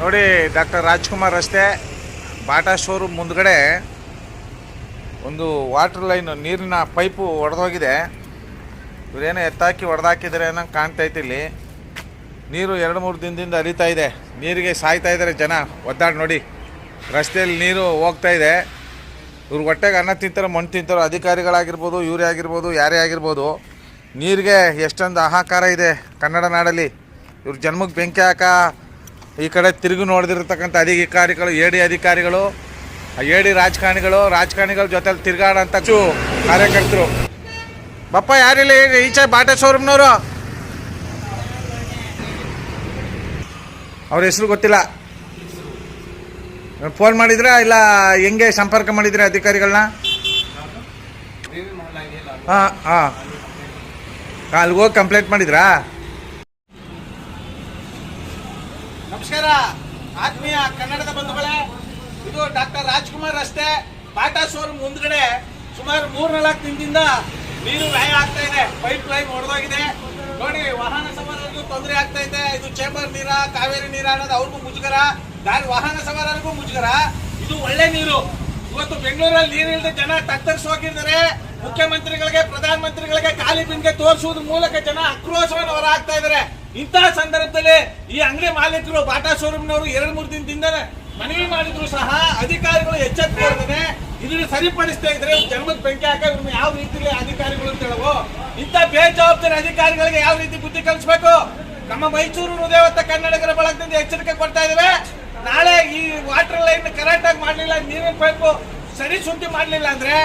ನೋಡಿ, ಡಾಕ್ಟರ್ ರಾಜ್ಕುಮಾರ್ ರಸ್ತೆ Bata showroom ಮುಂದ್ಗಡೆ ಒಂದು ವಾಟರ್ ಲೈನ್ ನೀರಿನ ಪೈಪು ಒಡೆದೋಗಿದೆ. ಇವರೇನೋ ಎತ್ತಾಕಿ ಹೊಡೆದಾಕಿದ್ದಾರೆ ಅನ್ನೋ ಕಾಣ್ತೈತೆ ಇಲ್ಲಿ. ನೀರು ಎರಡು ಮೂರು ದಿನದಿಂದ ಹರಿತಾ ಇದೆ. ನೀರಿಗೆ ಸಾಯ್ತಾ ಇದ್ದಾರೆ ಜನ. ಒದ್ದಾಡಿ ನೋಡಿ. ರಸ್ತೆಯಲ್ಲಿ ನೀರು ಹೋಗ್ತಾ ಇದೆ. ಇವ್ರು ಹೊಟ್ಟೆಗೆ ಅನ್ನ ತಿಂತಾರೋ, ಮಣ್ಣು ತಿಂತಾರೋ, ಅಧಿಕಾರಿಗಳಾಗಿರ್ಬೋದು, ಇವರೇ ಆಗಿರ್ಬೋದು, ಯಾರೇ ಆಗಿರ್ಬೋದು, ನೀರಿಗೆ ಎಷ್ಟೊಂದು ಹಾಹಾಕಾರ ಇದೆ ಕನ್ನಡ ನಾಡಲ್ಲಿ. ಇವ್ರ ಜನ್ಮಕ್ಕೆ ಬೆಂಕಿ ಹಾಕ ಈ ಕಡೆ ತಿರುಗಿ ನೋಡ್ದಿರ್ತಕ್ಕಂಥ ಅಧಿಕಾರಿಗಳು ಎ ಡಿ ಅಧಿಕಾರಿಗಳು ಎ ಡಿ ರಾಜಕಾರಣಿಗಳು ರಾಜಕಾರಣಿಗಳ ಜೊತೆಲಿ ತಿರ್ಗಾಡೋಂಥ ಚು ಕಾರ್ಯಕರ್ತರು. ಬಪ್ಪ ಯಾರಿಲ್ಲ ಈಚೆ ಬಾಟೆ ಶೋರೂಮ್ನವರು? ಅವ್ರ ಹೆಸರು ಗೊತ್ತಿಲ್ಲ. ಫೋನ್ ಮಾಡಿದ್ರಾ ಇಲ್ಲ ಹೆಂಗೆ ಸಂಪರ್ಕ ಮಾಡಿದ್ರೆ ಅಧಿಕಾರಿಗಳನ್ನ ಹಾಂ ಹಾಂ. ಅಲ್ಲಿಗೆ ಹೋಗಿ ಕಂಪ್ಲೇಂಟ್ ಮಾಡಿದ್ರಾ? ನಮಸ್ಕಾರ. ಆತ್ಮೀಯ ಕನ್ನಡದ ಬಂಧುಗಳೇ, ಇದು ಡಾಕ್ಟರ್ ರಾಜ್ಕುಮಾರ್ ರಸ್ತೆ. ಬಾಟಾ ಶೋರೂಮ್ ಮುಂದ್ಗಡೆ ಸುಮಾರು ಮೂರ್ ನಾಲ್ಕು ದಿನದಿಂದ ನೀರು ವ್ಯಯ ಆಗ್ತಾ ಇದೆ. ಪೈಪ್ ಲೈನ್ ಹೊಡೆದೋಗಿದೆ ನೋಡಿ, ವಾಹನ ಸವಾರರಿಗೂ ತೊಂದರೆ ಆಗ್ತಾ ಇದೆ. ಇದು ಚೇಂಬರ್ ನೀರ, ಕಾವೇರಿ ನೀರ ಅನ್ನೋದು ಅವ್ರಿಗೂ ಮುಜುಗರ. ದಾರಿ ವಾಹನ ಸವಾರರಿಗೂ ಮುಜುಗರ. ಇದು ಒಳ್ಳೆ ನೀರು. ಇವತ್ತು ಬೆಂಗಳೂರಲ್ಲಿ ನೀರಿಲ್ಲದೆ ಜನ ತತ್ತರಿಸಿ ಹೋಗಿದ್ದಾರೆ. ಮುಖ್ಯಮಂತ್ರಿಗಳಿಗೆ, ಪ್ರಧಾನಮಂತ್ರಿಗಳಿಗೆ ಖಾಲಿ ಬಿಂದಿಗೆ ತೋರಿಸುವುದ್ರ ಮೂಲಕ ಜನ ಆಕ್ರೋಶವನ್ನು ಹೊರಹಾಕ್ತಾ ಇದ್ದಾರೆ. ಇಂತಹ ಸಂದರ್ಭದಲ್ಲಿ ಈ ಅಂಗಡಿ ಮಾಲೀಕರು ಬಾಟಾ ಶೋರೂಮ್ನವರು ಎರಡು ಮೂರು ದಿನದಿಂದ ಮನವಿ ಮಾಡಿದ್ರು ಸಹ, ಅಧಿಕಾರಿಗಳು ಎಚ್ಚೆತ್ತುಕೊಳ್ಳದೆ ಇದನ್ನು ಸರಿಪಡಿಸ್ತಾ ಇದ್ರೆ ಜನ್ಮದ ಬೆಂಕಿ ಹಾಕ ಯಾವ ರೀತಿಯಲ್ಲಿ ಅಧಿಕಾರಿಗಳು ಅಂತ ಹೇಳುವ ಇಂಥ ಬೇಜವಾಬ್ದಾರಿ ಅಧಿಕಾರಿಗಳಿಗೆ ಯಾವ ರೀತಿ ಬುದ್ಧಿ ಕಲಿಸ್ಬೇಕು? ನಮ್ಮ ಮೈಸೂರು ಹೃದಯವತ್ತ ಕನ್ನಡಿಗರ ಬಳಗದಿಂದ ಎಚ್ಚರಿಕೆ ಕೊಡ್ತಾ ನಾಳೆ ಈ ವಾಟರ್ ಲೈನ್ ಕರೆಕ್ಟ್ ಆಗಿ ಮಾಡಲಿಲ್ಲ, ನೀರಿನ ಪೈಪು ಸರಿ ಶುದ್ಧಿ ಮಾಡಲಿಲ್ಲ ಅಂದ್ರೆ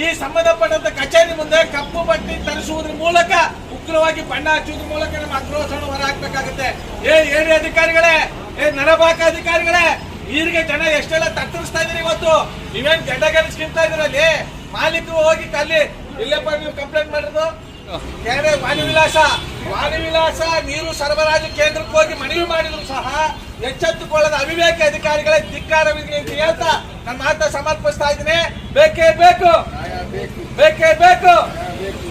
ಈ ಸಂಬಂಧಪಟ್ಟಂತ ಕಚೇರಿ ಮುಂದೆ ಕಪ್ಪು ಬಟ್ಟಿ ತರಿಸುವುದ್ರ ಮೂಲಕ ಉಗ್ರವಾಗಿ ಬಣ್ಣ ಹಚ್ಚುವುದ್ರ ಮೂಲಕ ನಮ್ಮ ಆಕ್ರೋಶವನ್ನು ಹೊರಹಾಕ್ಬೇಕಾಗುತ್ತೆ ಏ ಏರಿ ಅಧಿಕಾರಿಗಳೇ, ಏ, ನರಬಾಕ ಅಧಿಕಾರಿಗಳೇ ಈರಿಗೆ ಜನ ಎಷ್ಟೆಲ್ಲ ತತ್ತರಿಸ್ತಾ ಇದೀರಿ ಇವತ್ತು? ನೀವೇನ್ ಗಡ್ಡಗಡಿಸ್ಕಿಂತ ಇದ್ರಲ್ಲಿ ಮಾಲೀಕರು ಹೋಗಿ ಅಲ್ಲಿ, ಇಲ್ಲಪ್ಪ, ನೀವು ಕಂಪ್ಲೇಂಟ್ ಮಾಡಿರೋದು? ಯಾರೇ ವಾಣಿ ವಿಲಾಸ ವಾಣಿ ವಿಲಾಸ ನೀರು ಸರಬರಾಜು ಕೇಂದ್ರಕ್ಕೆ ಹೋಗಿ ಮನವಿ ಮಾಡಿದ್ರು ಸಹ ಎಚ್ಚೆತ್ತುಕೊಳ್ಳದ ಅವಿವೇಕ ಅಧಿಕಾರಿಗಳೇ, ಧಿಕ್ಕಾರವಿದೆ ಅಂತ ಹೇಳ್ತಾ ನನ್ನ ಮಾತ ಸಮರ್ಪಿಸ್ತಾ ಇದ್ದೀನಿ. ಬೇಕೇ ಬೇಕು. ಬೇಕೇ ಬೇಕು?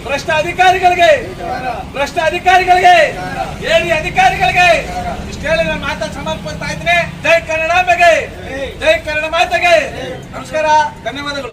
ಭ್ರಷ್ಟ ಅಧಿಕಾರಿಗಳಿಗೆ ಭ್ರಷ್ಟ ಅಧಿಕಾರಿಗಳಿಗೆ ಏಳಿ ಅಧಿಕಾರಿಗಳಿಗೆ ಇಷ್ಟು ಹೇಳಿ ನನ್ನ ಮಾತ ಸಮರ್ಪಿಸ್ತಾ ಇದ್ರೆ ಜೈ ಬೆಗೆ ಜೈ ಕನ್ನಡ ಮಾತೆಗೆ. ನಮಸ್ಕಾರ, ಧನ್ಯವಾದಗಳು.